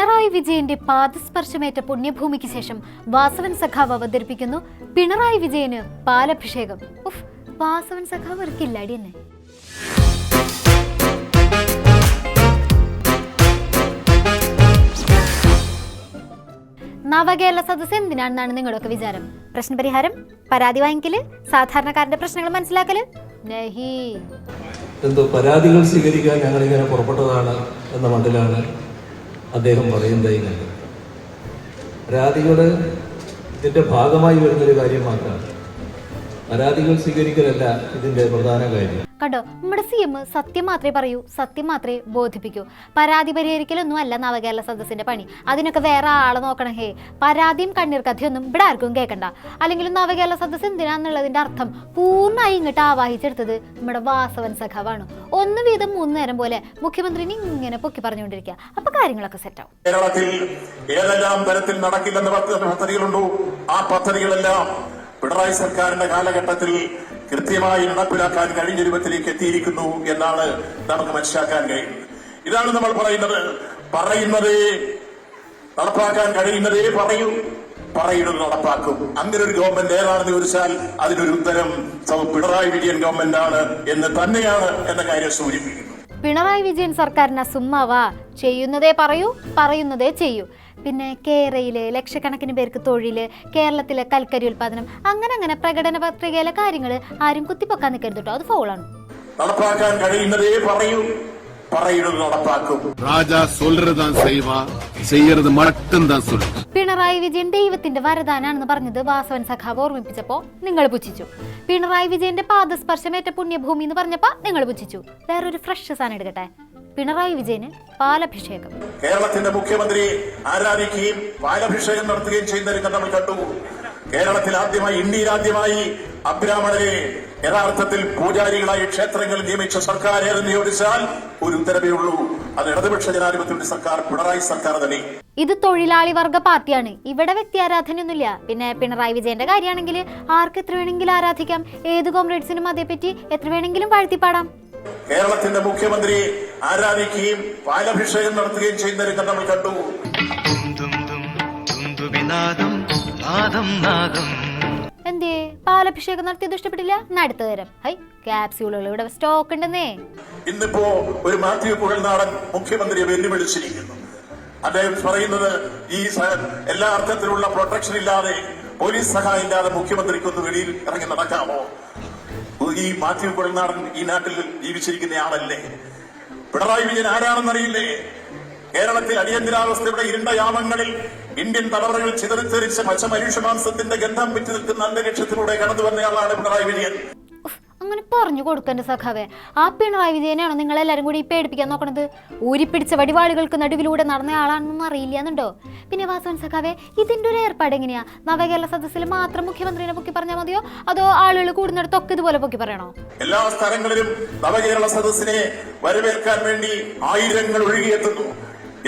പിണറായി വിജയന്റെ പാദസ്പർശമേറ്റ പുണ്യഭൂമിക്ക് ശേഷം വാസവൻ സഖാവ് അവതരിപ്പിക്കുന്നു പിണറായി വിജയന് പാലഭിഷേകം. ഉഫ് വാസവൻ സഖാവ് ഒരു കില്ലാടി തന്നെ നവകേരള സദസ്സ് എന്തിനാണെന്നാണ് നിങ്ങളൊക്കെ വിചാരം? പ്രശ്നപരിഹാരം പരാതി വാങ്ങിക്കൽ സാധാരണക്കാരന്റെ പ്രശ്നങ്ങൾ മനസ്സിലാക്കൽ? എന്തോ പരാതികൾ സ്വീകരിക്കാൻ ഞങ്ങളിങ്ങനെ പുറപ്പെട്ടതാണ് എന്ന മട്ടിലാണ് അദ്ദേഹം പറയുന്നത് ഇങ്ങനെ പരാതികൾ ഇതിന്റെ ഭാഗമായി വരുന്നൊരു കാര്യം മാത്രമാണ്. പരാതികൾ സ്വീകരിക്കലല്ല ഇതിന്റെ പ്രധാന കാര്യം. കണ്ടോ? നമ്മുടെ സി എം സത്യം മാത്രമേ പറയൂ സത്യം മാത്രമേ ബോധിപ്പിക്കൂ. പരാതി പരിഹരിക്കലൊന്നും അല്ല നവകേരള സദസ്സിന്റെ പണി. അതിനൊക്കെ വേറെ ആളെ നോക്കണം ഹേ. പരാതിയും കണ്ണീർ കഥയൊന്നും ഇവിടെ ആർക്കും കേൾക്കണ്ട. അല്ലെങ്കിൽ നവകേരള സദസ്സ് എന്തിനാന്നുള്ളതിന്റെ അർത്ഥം പൂർണമായി ഇങ്ങോട്ട് ആവാഹിച്ചെടുത്തത് നമ്മുടെ വാസവൻ സഖാവാണ്. ഒന്ന് വീതം മൂന്ന് നേരം പോലെ മുഖ്യമന്ത്രിനെ ഇങ്ങനെ പൊക്കി പറഞ്ഞുകൊണ്ടിരിക്കുക. അപ്പൊ കാര്യങ്ങളൊക്കെ സെറ്റാവും കേരളത്തിൽ ഏതെല്ലാം തരത്തിൽ നടക്കില്ലെന്ന് പദ്ധ- പദ്ധതികളുണ്ടോ? ആ പദ്ധതികളെല്ലാം പിണറായി സർക്കാരിന്റെ കാലഘട്ടത്തിൽ കൃത്യമായി നടപ്പിലാക്കാൻ കഴിഞ്ഞ രൂപത്തിലേക്ക് എത്തിയിരിക്കുന്നു എന്നാണ് നമുക്ക് മനസ്സിലാക്കാൻ കഴിയുന്നത്. ഇതാണ് നമ്മൾ പറയുന്നത്. പറയുന്നതേ നടപ്പാക്കാൻ കഴിയുന്നതേ പറയൂ. പറയുന്നത് നടപ്പാക്കും. അങ്ങനെ ഒരു ഗവൺമെന്റ് ഏതാണെന്ന് ചോദിച്ചാൽ അതിനൊരു ഉത്തരം പിണറായി വിജയൻ ഗവൺമെന്റ് ആണ് എന്ന് തന്നെയാണ് എന്ന കാര്യം സൂചിപ്പിക്കുന്നു. പിണറായി വിജയൻ സർക്കാരിന് സുമ്മാവാ ചെയ്യുന്നതേ പറയൂ പറയുന്നതേ ചെയ്യൂ. പിന്നെ കേരയിൽ ലക്ഷക്കണക്കിന് പേർക്ക് തൊഴിൽ കേരളത്തിലെ കൽക്കരി ഉൽപാദനം അങ്ങനെ അങ്ങനെ പ്രകടന പത്രികയിലെ കാര്യങ്ങൾ ആരും കുത്തിപ്പൊക്കാൻ നിൽക്കരുത് കേട്ടോ അത് ഫൗളാണ് നടപ്പാക്കാൻ കഴിയുന്നതേ പറയൂ. പിണറായി വിജയൻ ദൈവത്തിന്റെ വരദാനാണെന്ന് പറഞ്ഞത് വാസവൻ സഖാവ് ഓർമ്മിപ്പിച്ചപ്പോ നിങ്ങൾ പുച്ഛിച്ചു. പിണറായി വിജയന്റെ പാദസ്പർശമേറ്റ പുണ്യഭൂമി എന്ന് പറഞ്ഞപ്പോ നിങ്ങൾ പുച്ഛിച്ചു. വേറൊരു ഫ്രഷ് സാധനം എടുക്കട്ടെ? പിണറായി വിജയന് പാലഭിഷേകം. കേരളത്തിന്റെ മുഖ്യമന്ത്രി ആരാധിക്കുകയും പാലഭിഷേകം നടത്തുകയും ചെയ്യുന്ന രംഗം നമ്മൾ കണ്ടു. കേരളത്തിൽ ആദ്യമായി ഇന്ത്യയിൽ ആദ്യമായി അബ്രാഹ്മണരെ യഥാർത്ഥത്തിൽ പൂജാരികളായി ക്ഷേത്രങ്ങൾ നിയമിച്ച സർക്കാർ ഏതെന്ന് ചോദിച്ചാൽ ഒരു ഉത്തരവേ ഉള്ളൂ. അത് ഇടതുപക്ഷ ജനാധിപത്യ സർക്കാർ പിണറായി സർക്കാർ തന്നെ. ഇത് തൊഴിലാളി വർഗ പാർട്ടിയാണ്. ഇവിടെ വ്യക്തി ആരാധനയൊന്നുമില്ല. പിന്നെ പിണറായി വിജയന്റെ കാര്യമാണെങ്കിൽ ആർക്ക് എത്ര വേണമെങ്കിലും ആരാധിക്കാം? ഏത് കോംറേഡ്സിനും അതേപ്പറ്റി എത്ര വേണമെങ്കിലും വാഴ്ത്തിപ്പാടാം. കേരളത്തിന്റെ മുഖ്യമന്ത്രി ആരാധിക്കുകയും പാലഭിഷേകം നടത്തുകയും ചെയ്യുന്ന രംഗം നമ്മൾ കണ്ടു. എന്തേ? പാലഭിഷേകം നടത്തിയത് ഇഷ്ടപ്പെട്ടില്ല? നടത്തു തരം. ഹൈ ക്യാപ്സ്യൂളുകൾ ഇവിടെ സ്റ്റോക്ക് ഉണ്ടെന്നേ. ഇന്നിപ്പോ ഒരു മാത്യു കുഴൽനാടൻ മുഖ്യമന്ത്രിയെ വെല്ലുവിളിച്ചിരിക്കുന്നു. അദ്ദേഹം പറയുന്നത് ഈ എല്ലാ അർത്ഥത്തിലുള്ള പ്രൊട്ടക്ഷൻ ഇല്ലാതെ പോലീസ് സഹായം ഇല്ലാതെ മുഖ്യമന്ത്രിക്കൊന്ന് വെളിയിൽ ഇറങ്ങി നടക്കാമോ? ഈ മാത്യു കുഴൽനാടൻ ഈ നാട്ടിൽ ജീവിച്ചിരിക്കുന്ന ആളല്ലേ? പിണറായി വിജയൻ ആരാണെന്നറിയില്ലേ? കേരളത്തിൽ അടിയന്തരാവസ്ഥയുടെ ഇരുണ്ട യാമങ്ങളിൽ ഇന്ത്യൻ തലമുറകൾ ചിതറിത്തെറിച്ച പച്ച മനുഷ്യമാംസത്തിന്റെ ഗന്ധം വിറ്റു നിൽക്കുന്ന അന്തരീക്ഷത്തിലൂടെ കടന്നു വന്നയാളാണ് പിണറായി വിജയൻ. പറഞ്ഞു കൊടുക്കണ്ട സഖാവേ. ആ പിണറായി വിജയനാണോ നിങ്ങൾ എല്ലാവരും കൂടി പേടിപ്പിക്കാൻ നോക്കണത്? ഊരിപ്പിടിച്ച വടിവാളുകൾക്ക് നടുവിലൂടെ നടന്ന ആളാണെന്നൊന്നും അറിയില്ല എന്നുണ്ടോ പിന്നെ വാസവൻ സഖാവേ ഇതിന്റെ ഒരു ഏർപ്പാട് എങ്ങനെയാ? നവകേരള സദസ്സിൽ മാത്രം മുഖ്യമന്ത്രിനെ പൊക്കി പറഞ്ഞാൽ മതിയോ? അതോ ആളുകൾ കൂടുന്നിടത്തൊക്കെ ഇതുപോലെ പൊക്കി പറയണോ? എല്ലാ സ്ഥലങ്ങളിലും നവകേരള സദസ്സിനെ വരവേൽക്കാൻ വേണ്ടി ആയിരങ്ങൾ ഒഴുകിയെത്തുന്നു.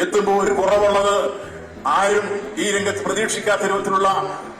എത്തുമ്പോൾ ഒരു കുറവുള്ളത് ആരും ഈ രംഗത്ത് പ്രതീക്ഷിക്കാത്ത രൂപത്തിലുള്ള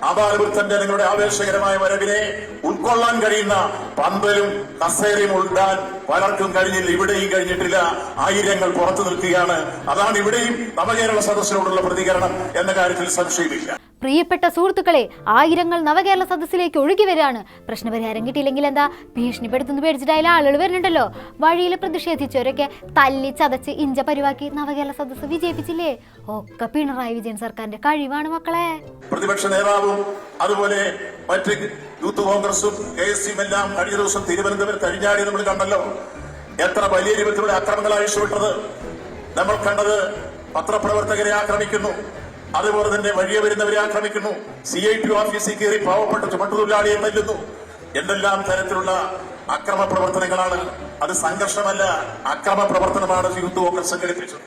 അപാലവൃത്തന്റെ നിങ്ങളുടെ ആവേശകരമായ വരവിനെ ഉൾക്കൊള്ളാൻ കഴിയുന്ന പന്തലും കസേരയും ഉൾടാൻ പലർക്കും കഴിഞ്ഞില്ല. ഇവിടെയും കഴിഞ്ഞിട്ടില്ല. ആയിരങ്ങൾ പുറത്തു നിൽക്കുകയാണ്. അതാണ് ഇവിടെയും നവകേരള സദസ്സിനോടുള്ള പ്രതികരണം എന്ന കാര്യത്തിൽ സംശയമില്ല. പ്രിയപ്പെട്ട സുഹൃത്തുക്കളെ ആയിരങ്ങൾ നവകേരള സദസ്സിലേക്ക് ഒഴുകി വരികയാണ്. പ്രശ്നപരിഹാരം കിട്ടിയില്ലെങ്കിൽ എന്താ? ഭീഷണിപ്പെടുത്തുന്ന പേടിച്ചിട്ടായാലും ആളുകൾ വരുന്നുണ്ടല്ലോ. വഴിയിൽ പ്രതിഷേധിച്ചവരൊക്കെ തല്ലി ചതച്ച് ഇഞ്ച പരിവാക്കി നവകേരള സദസ്സ് വിജയിപ്പിച്ചില്ലേ? ഒക്കെ പിണറായി വിജയൻ സർക്കാരിന്റെ കഴിവാണ് മക്കളെ. പ്രതിപക്ഷ നേതാവും അതുപോലെ മറ്റ് യൂത്ത് കോൺഗ്രസും കെ എസ് എല്ലാം കഴിഞ്ഞ ദിവസം തിരുവനന്തപുരത്ത് അഴിഞ്ഞാടി നമ്മൾ കണ്ടല്ലോ. എത്ര വലിയ രൂപത്തിലൂടെ ആക്രമണങ്ങൾ അഴിച്ചുവിട്ടത് നമ്മൾ കണ്ടത് പത്രപ്രവർത്തകരെ ആക്രമിക്കുന്നു. അതുപോലെ തന്നെ വഴിയെ വരുന്നവരെ ആക്രമിക്കുന്നു. സി ഐ ടി ഓഫീസിൽ കയറി പാവപ്പെട്ട ചുമട്ടുതൊഴിലാളിയെ മല്ലുന്നു എന്തെല്ലാം തരത്തിലുള്ള അക്രമ പ്രവർത്തനങ്ങളാണ്? അത് സംഘർഷമല്ല അക്രമ പ്രവർത്തനമാണ് യൂത്ത് കോൺഗ്രസ് സംഘടിപ്പിച്ചത്.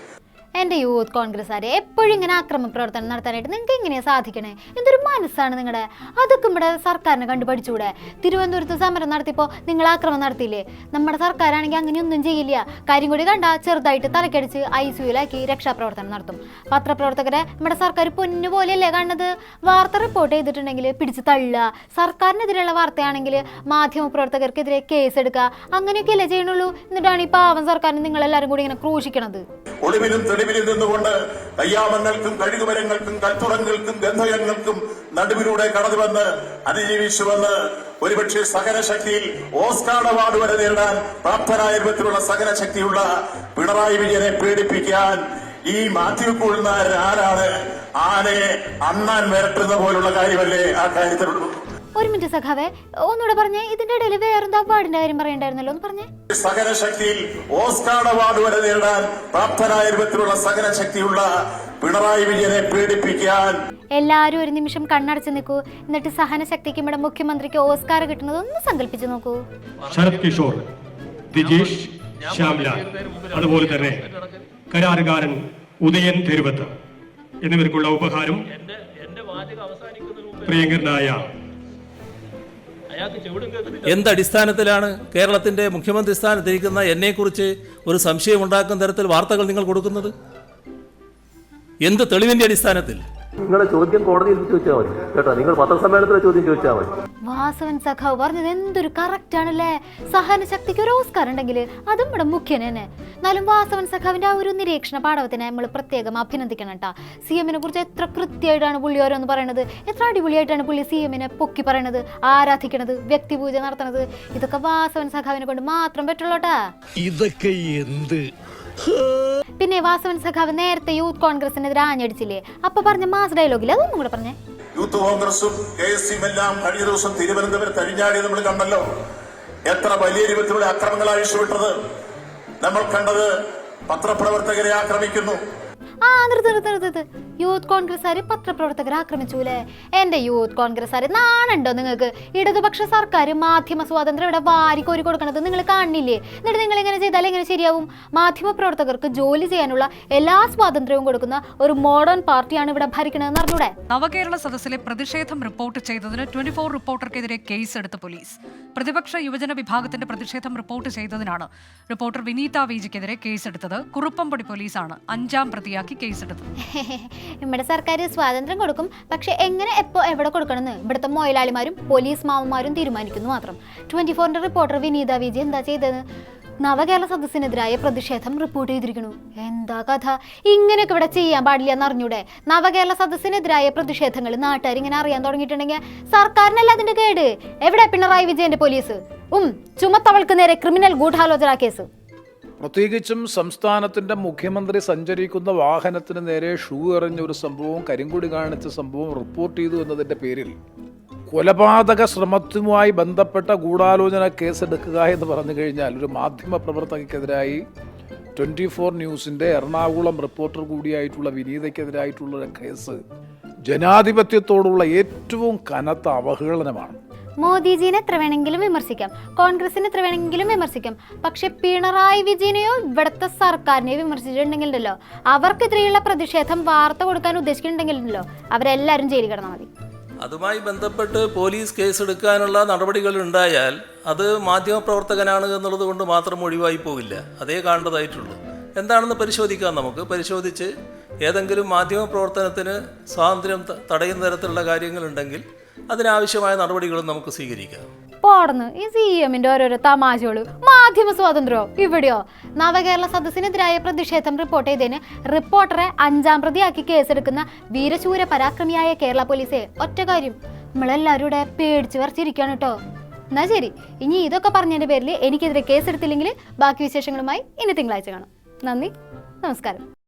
എന്റെ യൂത്ത് കോൺഗ്രസ്സുകാരെ എപ്പോഴും ഇങ്ങനെ ആക്രമ പ്രവർത്തനം നടത്താനായിട്ട് നിങ്ങൾക്ക് എങ്ങനെയാണ് സാധിക്കണേ? എന്തൊരു മനസ്സാണ് നിങ്ങളുടെ അതൊക്കെ ഇവിടെ സർക്കാരിനെ കണ്ടു പഠിച്ചുകൂടെ തിരുവനന്തപുരത്ത് സമരം നടത്തിയപ്പോൾ നിങ്ങൾ ആക്രമം നടത്തിയില്ലേ? നമ്മുടെ സർക്കാരാണെങ്കിൽ അങ്ങനെയൊന്നും ചെയ്യില്ല. കാര്യം കൂടി കണ്ട ചെറുതായിട്ട് തലക്കടിച്ച് ഐ സിയുലാക്കി രക്ഷാപ്രവർത്തനം നടത്തും. പത്രപ്രവർത്തകരെ നമ്മുടെ സർക്കാർ പൊന്നു പോലെയല്ലേ കാണുന്നത്? വാർത്ത റിപ്പോർട്ട് ചെയ്തിട്ടുണ്ടെങ്കിൽ പിടിച്ച് തള്ളുക. സർക്കാരിനെതിരെയുള്ള വാർത്തയാണെങ്കിൽ മാധ്യമ പ്രവർത്തകർക്കെതിരെ കേസ് എടുക്കുക അങ്ങനെയൊക്കെയല്ലേ ചെയ്യണുള്ളൂ. എന്നിട്ടാണ് ഈ പാവം സർക്കാരിനെ നിങ്ങളെല്ലാവരും കൂടി ഇങ്ങനെ ക്രൂശിക്കണത്. തെരുവിൽ നിന്നുകൊണ്ട് കയ്യാമങ്ങൾക്കും കഴുകുമരങ്ങൾക്കും കൽത്തുറങ്ങൾക്കും ഗന്ധകങ്ങൾക്കും നടുവിലൂടെ കടന്നു വന്ന് അതിജീവിച്ചുവന്ന് ഒരുപക്ഷെ സഹനശക്തിയിൽ ഓസ്കാർ അവാർഡ് വരെ നേടാൻ പ്രാപ്തനായ രൂപത്തിലുള്ള സഹനശക്തിയുള്ള പിണറായി വിജയനെ പീഡിപ്പിക്കാൻ ഈ മാത്യു കൂടുന്ന ആരാണ്? ആനയെ അണ്ണാൻ വരട്ടുന്ന പോലുള്ള കാര്യമല്ലേ ആ കാര്യത്തിലുള്ളൂ. ഒരു മിനിറ്റ് സഖാവേ ഒന്നുകൂടെ പറഞ്ഞേ ഇതിന്റെ ഇടയിൽ വേറെന്താ അവാർഡിന്റെ കാര്യം പറയണ്ടായിരുന്നല്ലോ? ഒന്ന് പറഞ്ഞേ. സഹനശക്തിയിൽ ഓസ്കാർ അവാർഡ് വരെ നേടാൻ പ്രാപ്തനായ രൂപത്തിലുള്ള സഹനശക്തിയുള്ള പിണറായി വിജയനെ പേടിപ്പിക്കാൻ എല്ലാരും ഒരു നിമിഷം കണ്ണടച്ച് നിൽക്കൂ. എന്നിട്ട് സഹന ശക്തിക്ക് ഇവിടെ മുഖ്യമന്ത്രിക്ക് ഓസ്കാർ കിട്ടുന്നത് ഒന്ന് സങ്കല്പിച്ചു നോക്കൂ. ശരത് കിഷോർ ദിജേഷ് ശ്യാംലാൽ അതുപോലെ തന്നെ കരാറുകാരൻ ഉദയൻ തെരുവത്ത്. എന്നിവർക്കുള്ള ഉപഹാരം പ്രിയങ്കരനായ എന്തടിസ്ഥാനത്തിലാണ് കേരളത്തിന്റെ മുഖ്യമന്ത്രി സ്ഥാനത്തിരിക്കുന്ന എന്നെക്കുറിച്ച് ഒരു സംശയം സംശയമുണ്ടാക്കുന്ന തരത്തിൽ വാർത്തകൾ നിങ്ങൾ കൊടുക്കുന്നത്? എന്ത് തെളിവിന്റെ അടിസ്ഥാനത്തിൽ? നിങ്ങളുടെ ചോദ്യം കോടതിയിൽ ചോദിച്ചാൽ മതി. കേട്ടോ നിങ്ങൾ പത്രസമ്മേളനത്തിലെ ചോദ്യം ചോദിച്ചാൽ മതി. വാസവൻ സഖാവ് പറഞ്ഞത് എന്തൊരു കറക്റ്റ് ആണല്ലേ? സഹനശക്തിക്ക് ഒരു ഓസ്കാർ ഉണ്ടെങ്കിൽ അതും ഇവിടെ മുഖ്യൻ തന്നെ എന്നാലും വാസവൻ സഖാവിന്റെ ആ ഒരു നിരീക്ഷണ പാഠവത്തിനെ നമ്മൾ പ്രത്യേകം അഭിനന്ദിക്കണം കേട്ടാ സി എമ്മിനെ കുറിച്ച് എത്ര കൃത്യമായിട്ടാണ് പുള്ളി ഓരോന്ന് പറയണത്? എത്ര അടിപൊളിയായിട്ടാണ് പുള്ളി സി എമ്മിനെ പൊക്കി പറയണത്? ആരാധിക്കണത്? വ്യക്തിപൂജ നടത്തണത്? ഇതൊക്കെ വാസവൻ സഖാവിനെ കൊണ്ട് മാത്രം പറ്റുള്ളൂട്ടാ ഇതൊക്കെ എന്ത് പിന്നെ വാസവൻ സഖാവ് നേരത്തെ യൂത്ത് കോൺഗ്രസിനെതിരെ ആഞ്ഞടിച്ചില്ലേ? അപ്പൊ പറഞ്ഞ മാസ് ഡയലോഗിൽ അതൊന്നും കൂടെ പറഞ്ഞേ. യൂത്ത് കോൺഗ്രസും കെ എസ് സിയും എല്ലാം കഴിഞ്ഞ ദിവസം തിരുവനന്തപുരത്ത് അഴിഞ്ഞാടി നമ്മൾ കണ്ടല്ലോ. എത്ര വലിയ രൂപത്തിലുള്ള അക്രമങ്ങൾ അഴിച്ചുവിട്ടത് നമ്മൾ കണ്ടത് പത്രപ്രവർത്തകരെ ആക്രമിക്കുന്നു. ആ നിർത്ത് നിർത്ത് നിർത്ത്. യൂത്ത് കോൺഗ്രസ്സുകാർ പത്രപ്രവർത്തകരെ ആക്രമിച്ചൂലേ? എന്റെ യൂത്ത് കോൺഗ്രസ്സുകാർ നാണുണ്ടോ നിങ്ങൾക്ക്? ഇടതുപക്ഷ സർക്കാർ മാധ്യമ സ്വാതന്ത്ര്യം ഇവിടെ വാരി കോരി കൊടുക്കണത് നിങ്ങൾ കാണില്ലേ? എന്നിട്ട് നിങ്ങൾ ഇങ്ങനെ ചെയ്താൽ എങ്ങനെ ശരിയാവും? മാധ്യമ പ്രവർത്തകർക്ക് ജോലി ചെയ്യാനുള്ള എല്ലാ സ്വാതന്ത്ര്യവും കൊടുക്കുന്ന ഒരു മോഡേൺ പാർട്ടിയാണ് ഇവിടെ ഭരിക്കണതെന്ന് അറിഞ്ഞൂടെ? നവകേരള സദസ്സിലെ പ്രതിഷേധം റിപ്പോർട്ട് ചെയ്തതിന് ട്വന്റി ഫോർ റിപ്പോർട്ടർക്കെതിരെ കേസ് എടുത്ത പോലീസ്. പ്രതിപക്ഷ യുവജന വിഭാഗത്തിന്റെ പ്രതിഷേധം റിപ്പോർട്ട് ചെയ്തതിനാണ് റിപ്പോർട്ടർ വിനീത വിജിക്കെതിരെ കേസെടുത്തത്. കുറുപ്പംപടി പോലീസാണ്. അഞ്ചാം പ്രതിയാക്കി കേസെടുത്തത് നമ്മുടെ സർക്കാർ സ്വാതന്ത്ര്യം കൊടുക്കും. പക്ഷെ എങ്ങനെ എപ്പോ എവിടെ കൊടുക്കണമെന്ന്? ഇവിടുത്തെ മൊയലാളിമാരും പോലീസ് മാമന്മാരും തീരുമാനിക്കുന്നു മാത്രം. ട്വന്റി ഫോറിന്റെ റിപ്പോർട്ടർ വിനീത വിജയ് എന്താ ചെയ്തത്? നവകേരള സദസ്സിനെതിരായ പ്രതിഷേധം റിപ്പോർട്ട് ചെയ്തിരിക്കുന്നു. എന്താ കഥ? ഇങ്ങനെയൊക്കെ ഇവിടെ ചെയ്യാൻ പാടില്ല എന്ന് അറിഞ്ഞൂടെ? നവകേരള സദസ്സിനെതിരായ പ്രതിഷേധങ്ങൾ നാട്ടുകാർ ഇങ്ങനെ അറിയാൻ തുടങ്ങിയിട്ടുണ്ടെങ്കിൽ സർക്കാരിനല്ല അതിന്റെ കേട്? എവിടെ പിണറായി വിജയന്റെ പോലീസ്? ഉം ചുമത്തവൾക്ക് നേരെ ക്രിമിനൽ ഗൂഢാലോചന കേസ്. പ്രത്യേകിച്ചും സംസ്ഥാനത്തിന്റെ മുഖ്യമന്ത്രി സഞ്ചരിക്കുന്ന വാഹനത്തിന് നേരെ ഷൂ എറിഞ്ഞ ഒരു സംഭവവും കരിങ്കുടി കാണിച്ച സംഭവം റിപ്പോർട്ട് ചെയ്തു എന്നതിന്റെ പേരിൽ കൊലപാതക ശ്രമത്തുമായി ബന്ധപ്പെട്ട ഗൂഢാലോചന കേസെടുക്കുക എന്ന് പറഞ്ഞു കഴിഞ്ഞാൽ ഒരു മാധ്യമ പ്രവർത്തകയ്ക്കെതിരായി ട്വന്റി ഫോർ ന്യൂസിന്റെ എറണാകുളം റിപ്പോർട്ടർ കൂടിയായിട്ടുള്ള വിനീതയ്ക്കെതിരായിട്ടുള്ള കേസ് ജനാധിപത്യത്തോടുള്ള ഏറ്റവും കനത്ത അവഹേളനമാണ്. മോദിജീനെ എത്ര വേണമെങ്കിലും വിമർശിക്കാം. കോൺഗ്രസിനെ എത്ര വേണമെങ്കിലും വിമർശിക്കാം. പക്ഷെ പിണറായി വിജയനെയോ ഇവിടുത്തെ സർക്കാരിനെയോ വിമർശിച്ചിട്ടുണ്ടെങ്കിലുണ്ടല്ലോ. അവർക്കെതിരെയുള്ള പ്രതിഷേധം വാർത്ത കൊടുക്കാൻ ഉദ്ദേശിക്കുന്നുണ്ടെങ്കിലുണ്ടല്ലോ. അവരെല്ലാവരും ജയിലിൽ കിടന്നാൽ മതി. അതുമായി ബന്ധപ്പെട്ട് പോലീസ് കേസ് എടുക്കാനുള്ള നടപടികൾ ഉണ്ടായാൽ അത് മാധ്യമപ്രവർത്തകനാണ് എന്നുള്ളത് കൊണ്ട് മാത്രം ഒഴിവായി പോവില്ല അതേ കാണേണ്ടതായിട്ടുള്ളൂ എന്താണെന്ന് പരിശോധിക്കാം നമുക്ക്. പരിശോധിച്ച് ഏതെങ്കിലും മാധ്യമപ്രവർത്തനത്തിന് സ്വാതന്ത്ര്യം തടയുന്ന തരത്തിലുള്ള കാര്യങ്ങളുണ്ടെങ്കിൽ അതിനാവശ്യമായ നടപടികളും നമുക്ക് സ്വീകരിക്കാം. ഈ മാധ്യമ സ്വാതന്ത്ര്യമോ ഇവിടെയോ? നവകേരള സദസ്സിനെതിരായ പ്രതിഷേധം റിപ്പോർട്ട് ചെയ്തതിന് റിപ്പോർട്ടറെ അഞ്ചാം പ്രതിയാക്കി കേസെടുക്കുന്ന വീരശൂര പരാക്രമിയായ കേരള പോലീസെ ഒറ്റ കാര്യം. നമ്മളെല്ലാവരും ഇവിടെ പേടിച്ചു വരച്ചിരിക്കുകയാണ് കേട്ടോ. എന്നാ ശരി. ഇനി ഇതൊക്കെ പറഞ്ഞതിന്റെ പേരിൽ എനിക്കെതിരെ കേസെടുത്തില്ലെങ്കിൽ ബാക്കി വിശേഷങ്ങളുമായി ഇനി തിങ്കളാഴ്ച കാണാം. നന്ദി. നമസ്കാരം.